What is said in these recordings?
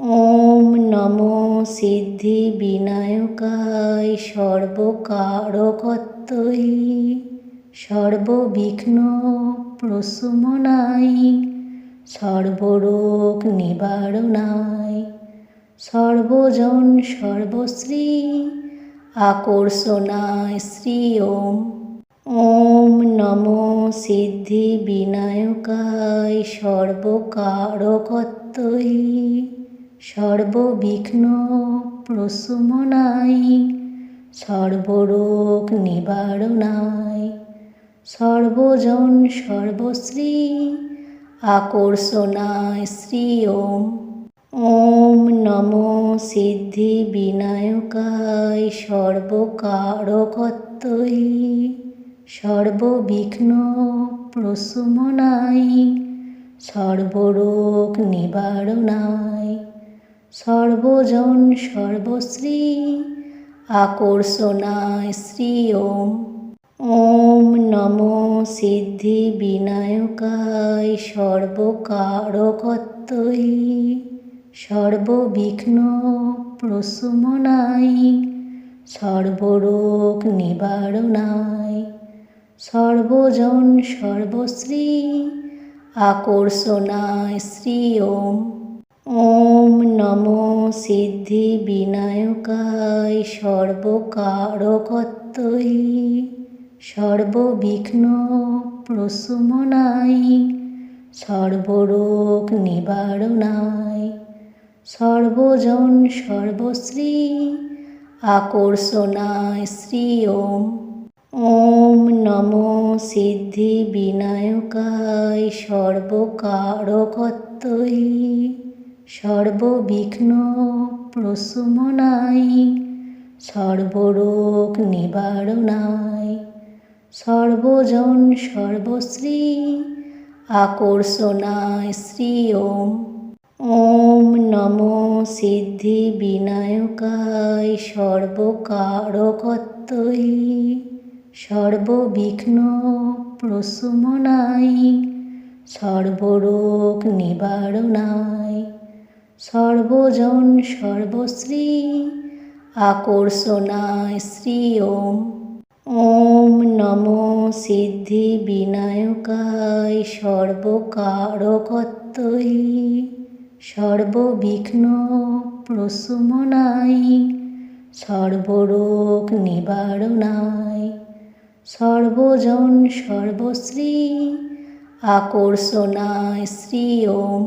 ওম নমো সিদ্ধি বিনায়কায় সর্বকারকত্বই সর্ববিঘ্ন প্রশমনাই সর্বরোগ নিবারণায়, সর্বজন সর্বশ্রী আকর্ষণায় শ্রী ওম ওম নমো সিদ্ধি বিনায়কায় সর্বকারকত্বই সর্ববিঘ্ন প্রশমনাই সর্বরোগ নিবারণায় সর্বজন সর্বশ্রী, আকর্ষণায় শ্রী ওম। ওম নমো সিদ্ধি বিনায়কায় সর্বকারকত্বই সর্ববিঘ্ন প্রশমনাই সর্বরোগ নিবারণায় সর্বজন সর্বশ্রী, আকর্ষণায় শ্রী ওম ওম নমো সিদ্ধি বিনায়কায় সর্বকারকত্বই সর্ববিঘ্ন প্রশমনাই সর্বরোগ নিবারণায়। সর্বজন সর্বশ্রী, আকর্ষণায় শ্রী ওম ওম নমো সিদ্ধি বিনায়কায় সর্বকারকত্বই সর্ববিঘ্ন প্রশমনাই সর্বরোগ নিবারণায়। সর্বজন সর্বশ্রী আকর্ষণায় শ্রী ওম ওম নমো সিদ্ধি বিনায়কায় সর্বকারকত্বই সর্ববিঘ্ন প্রশমনাই সর্বরোগ নিবারণায় সর্বজন সর্বশ্রী আকর্ষণায় শ্রী ওম ওম নমো সিদ্ধি বিনায়কায় সর্বকারকত্বই সর্ববিঘ্ন প্রশমনাই সর্বরোগ নিবারণায়। সর্বজন সর্বশ্রী আকর্ষণায় শ্রী ওম ওম নমো সিদ্ধি বিনায়কায় সর্বকারকত্বই সর্ববিঘ্ন প্রশমনাই সর্বরোগ নিবারণায়। সর্বজন সর্বশ্রী আকর্ষণায় শ্রী ওম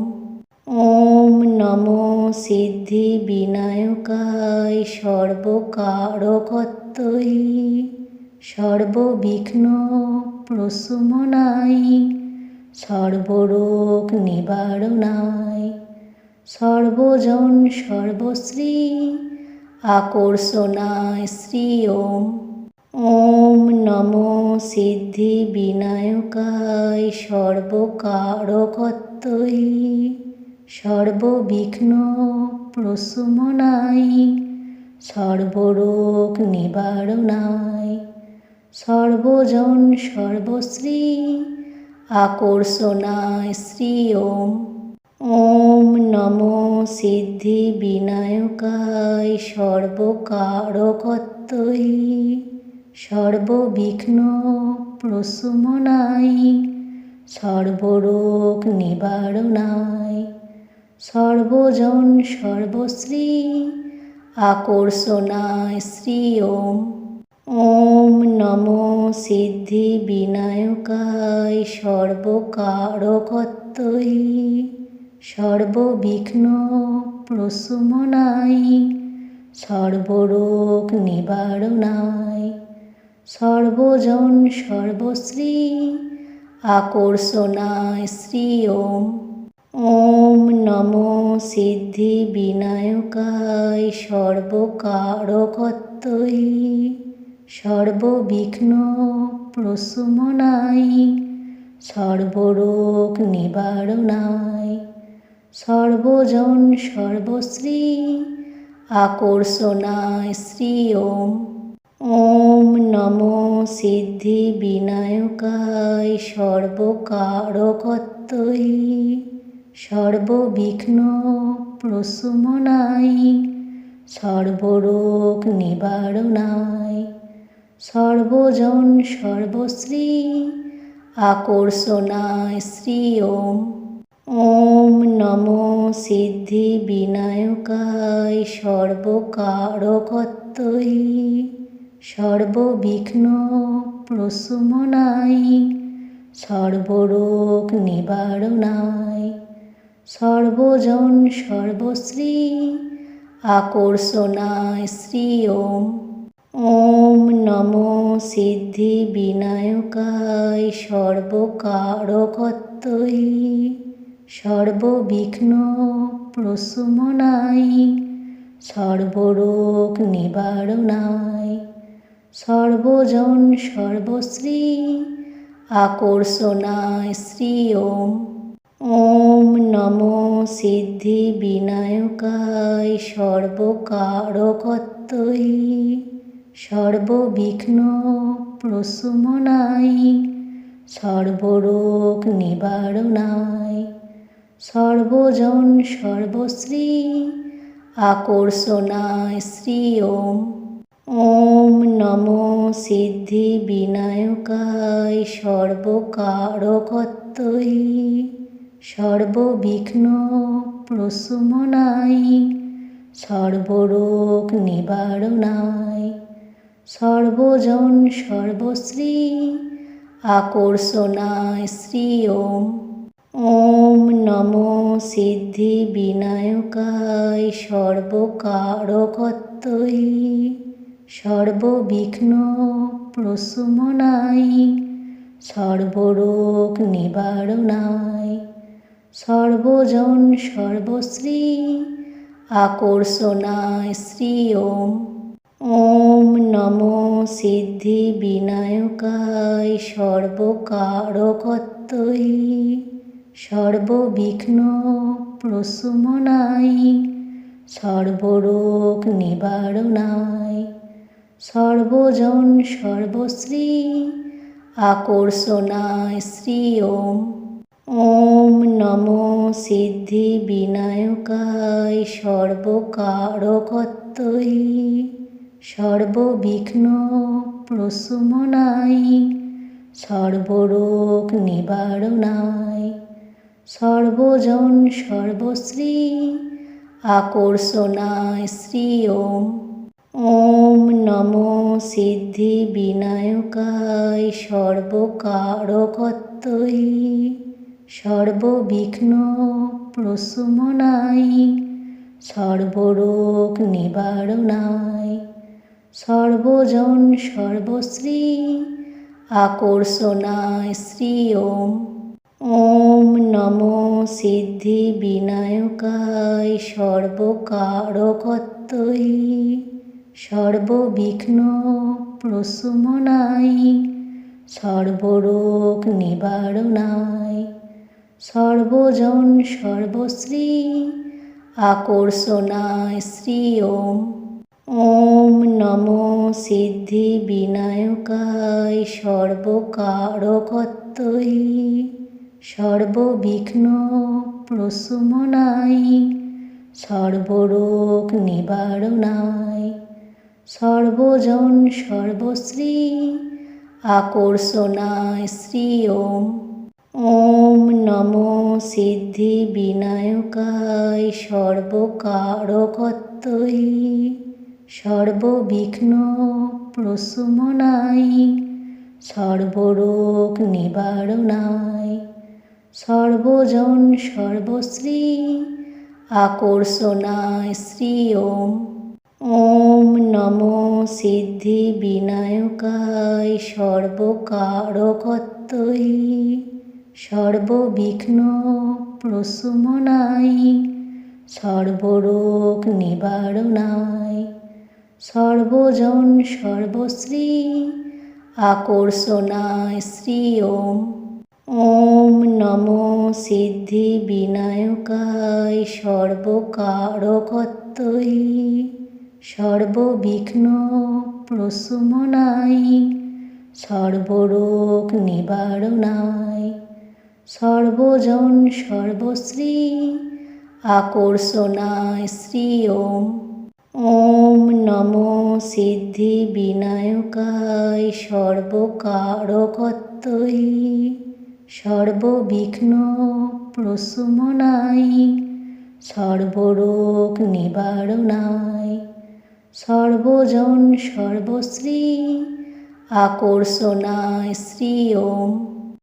ওম নমো সিদ্ধি বিনায়কায় সর্বকারকত্বই সর্ববিঘ্ন প্রশমনাই সর্বরোগ নিবারণায়, সর্বজন সর্বশ্রী, আকর্ষণায় শ্রী ওম। ওম নমো সিদ্ধি বিনায়কায় সর্বকারকত্বই সর্ববিঘ্ন প্রশমনাই সর্বরোগ নিবারণায় সর্বজন সর্বশ্রী আকর্ষণায় শ্রী ওম ওম নমো সিদ্ধি বিনায়কায় সর্বকারকত্বই সর্ববিঘ্ন প্রশমনাই সর্বরোগ নিবারণায় সর্বজন সর্বশ্রী, আকর্ষণায় শ্রী ওম। ওম নমো সিদ্ধি বিনায়কায় সর্বকারকত্বই সর্ববিঘ্ন প্রশমনাই সর্বরোগ নিবারণায়, সর্বজন সর্বশ্রী, আকর্ষণায় শ্রী ওম। ওম নমো সিদ্ধি বিনায়কায় সর্বকারকত্বই সর্ববিঘ্ন প্রশমনাই সর্বরোগ নিবারণায় সর্বজন সর্বশ্রী আকর্ষণায় শ্রী ওম ওম নমো সিদ্ধি বিনায়কায় সর্বকারকত্বই সর্ববিঘ্ন প্রসুমনাই সর্বরোগ নিবারণায় সর্বজন সর্বশ্রী, আকর্ষণায় শ্রী ওম। ওম নমো সিদ্ধি বিনায়কায় সর্বকারকত্বই সর্ববিঘ্ন প্রসুমনাই সর্বরোগ নিবারণায় সর্বজন সর্বশ্রী, আকর্ষণায় শ্রী ওম ওম নমো সিদ্ধি বিনায়কায় সর্বকারকত্বই সর্ববিঘ্ন প্রসুমনাই সর্বরোগ নিবারণায়। সর্বজন সর্বশ্রী, আকর্ষণায় শ্রী ওম ওম নমো সিদ্ধি বিনায়কায় সর্বকারকত্বই সর্ববিঘ্ন প্রসুমনাই। সর্বরোগ নিবারণায়। সর্বজন সর্বশ্রী আকর্ষণায় শ্রী ওম ওম নমো সিদ্ধি বিনায়কায় সর্বকারকত্বই সর্ববিঘ্ন প্রসুমনাই, সর্বরোগ নিবারণায় সর্বজন সর্বশ্রী আকর্ষণায় শ্রী ওম ওম নমো সিদ্ধি বিনায়কায় সর্বকারকত্বই সর্ববিঘ্ন প্রসুমনাই, সর্বরোগ নিবারণায়। সর্বজন সর্বশ্রী আকর্ষণায় শ্রী ওম ওম নমো সিদ্ধি বিনায়কায় সর্বকারকত্বই সর্ববিঘ্ন প্রসুমনাই সর্বরোগ নিবারণায় সর্বজন সর্বশ্রী আকর্ষণায় শ্রী ওম ওম নমো সিদ্ধি বিনায়কায় সর্বকারকত্বই সর্ববিঘ্ন প্রসুমনাই সর্বরোগ নিবারণায়, সর্বজন সর্বশ্রী, আকর্ষণায় শ্রী ওম। ওম নমো সিদ্ধি বিনায়কায় সর্বকারকত্বই সর্ববিঘ্ন প্রসুমনাই, সর্বরোগ নিবারণায় সর্বজন সর্বশ্রী, আকর্ষণায় শ্রী ওম ওম নমো সিদ্ধি বিনায়কায় সর্বকারকত্বই সর্ববিঘ্ন প্রসুমনাই, সর্বরোগ নিবারণায়। সর্বজন সর্বশ্রী, আকর্ষণায় শ্রী ওম। ওম নমো সিদ্ধি বিনায়কায় সর্বকারকত্বই সর্ববিঘ্ন প্রসুমনাই সর্বরোগ নিবারণায়, সর্বজন সর্বশ্রী, আকর্ষণায় শ্রী ওম। ওম নমো সিদ্ধি বিনায়কায় সর্বকারকত্বই সর্ববিঘ্ন প্রসুমনাই, সর্বরোগ নিবারণায় সর্বজন সর্বশ্রী আকর্ষণায় শ্রী ওম ওম নমো সিদ্ধি বিনায়কায় সর্বকারকত্বই সর্ববিঘ্ন প্রসুমনাই সর্বরোগ নিবারণায় সর্বজন সর্বশ্রী, আকর্ষণায় শ্রী ওম। ওম নমো সিদ্ধি বিনায়কায় সর্বকারকত্বই সর্ববিঘ্ন প্রসুমনাই সর্বরোগ নিবারণায় সর্বজন সর্বশ্রী, আকর্ষণায় শ্রী ওম। ওম নমো সিদ্ধি বিনায়কায় সর্বকারকত্বই সর্ববিঘ্ন প্রশমনায় সর্বরোগ নিবারণায়, সর্বজন সর্বশ্রী, আকর্ষণায় শ্রী ওম।